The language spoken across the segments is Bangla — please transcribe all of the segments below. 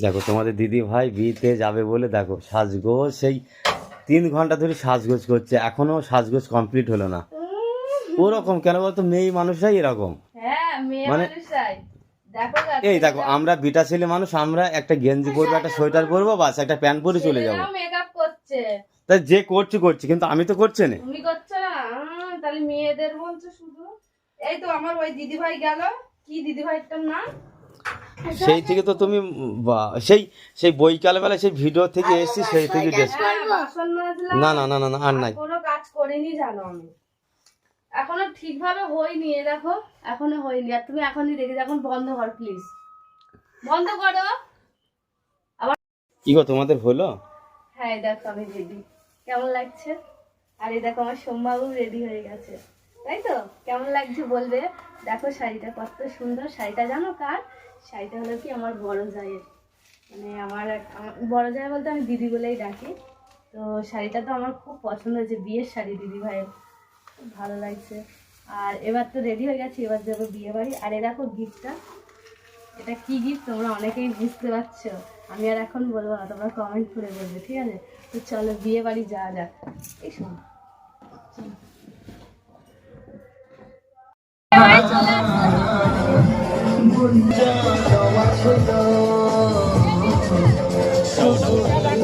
দেখো তোমাদের দিদি ভাই বিয়েতে যাবে বলে দেখো সাজগোজ সেই তিন ঘণ্টা ধরে সাজগোজ করছে। এখনও সাজগোজ কমপ্লিট হলো না। ওরকম কেন বলতো? মেয়ে মানুষরাই এরকম। হ্যাঁ মানে- এই দেখো আমরা বিটা ছেলে মানুষ আমরা একটা গেঞ্জি পরবো একটা সোয়েটার পরবো বাস একটা প্যান্ট পরে চলে যাব। তাই যে করছে করছে কিন্তু আমি তো করছে না। তুমি করছ না? তাহলে মেয়েদের বলছো শুধু। এই তো আমার ওই দিদি ভাই গেল। কি দিদি ভাইটার নাম? সেই থেকে তো তুমি সেই সেই বৈকাল বেলা সেই ভিডিও থেকে এসেছি সেই থেকে না না না না না আর নাই। কোনো কাজ করিনি জানো আমি। এখনও ঠিকভাবে হয়নি এ দেখো এখনও হয়নি। আর তুমি এখনই দেখে এখন বন্ধ কর প্লিজ বন্ধ করো। কি গো তোমাদের হলো? হ্যাঁ দেখো আমি রেডি কেমন লাগছে? আর এই দেখো আমার সোমবাবু রেডি হয়ে গেছে। তাই তো? কেমন লাগছে বলবে? দেখো শাড়িটা কত সুন্দর। শাড়িটা জানো কার? শাড়িটা হলো কি আমার বড় জায়ের। মানে আমার বড় জায় বলতে আমি দিদি বলেই ডাকি। তো শাড়িটা তো আমার খুব পছন্দ হয়েছে, বিয়ের শাড়ি দিদি ভাইয়ের। খুব ভালো লাগছে। আর এবার তো রেডি হয়ে গেছি, এবার যাব বিয়ে বাড়ি। আর এ দেখো গিফটটা এটা কি গিফট তোমরা অনেকেই বুঝতে পারছ। আমি আর এখন বলব না, তোমরা কমেন্ট করে বলবে, ঠিক আছে? তো চলো বিয়ে বাড়ি যাওয়া যাক। এই শোনো। চলো। no, no, no, no, no,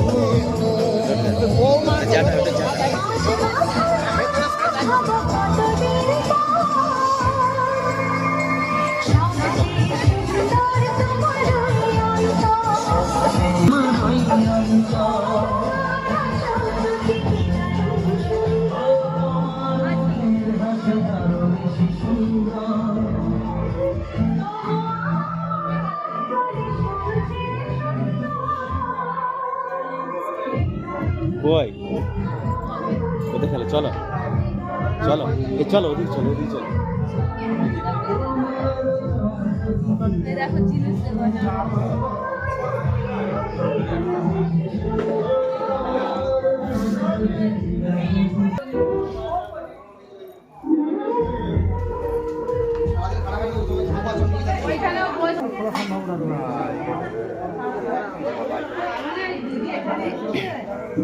কই কোথায় খেলো চলো চলো এ চলো ওদিকে চলো ওদিকে চলো এই দেখো জিনিস দেবো ওইখানেও এই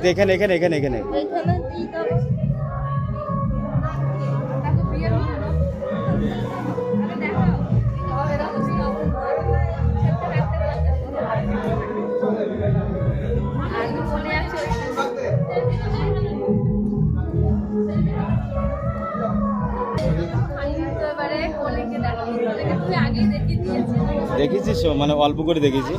তো এখানে এখানে এখানে এখানে। দেখেছিস মানে অল্প করে দেখেছি।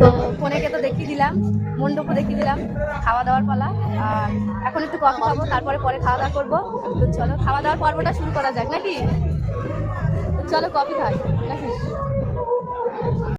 তো ফোনেকে তো দেখিয়ে দিলাম, মণ্ডপও দেখিয়ে দিলাম, খাওয়া দাওয়ার পালা। আর এখন একটু কফি খাব, তারপরে পরে খাওয়া দাওয়া করব। তো চলো, খাওয়া দাওয়ার পর্বটা শুরু করা যাক, নাকি? চলো কফি খাই, নাকি?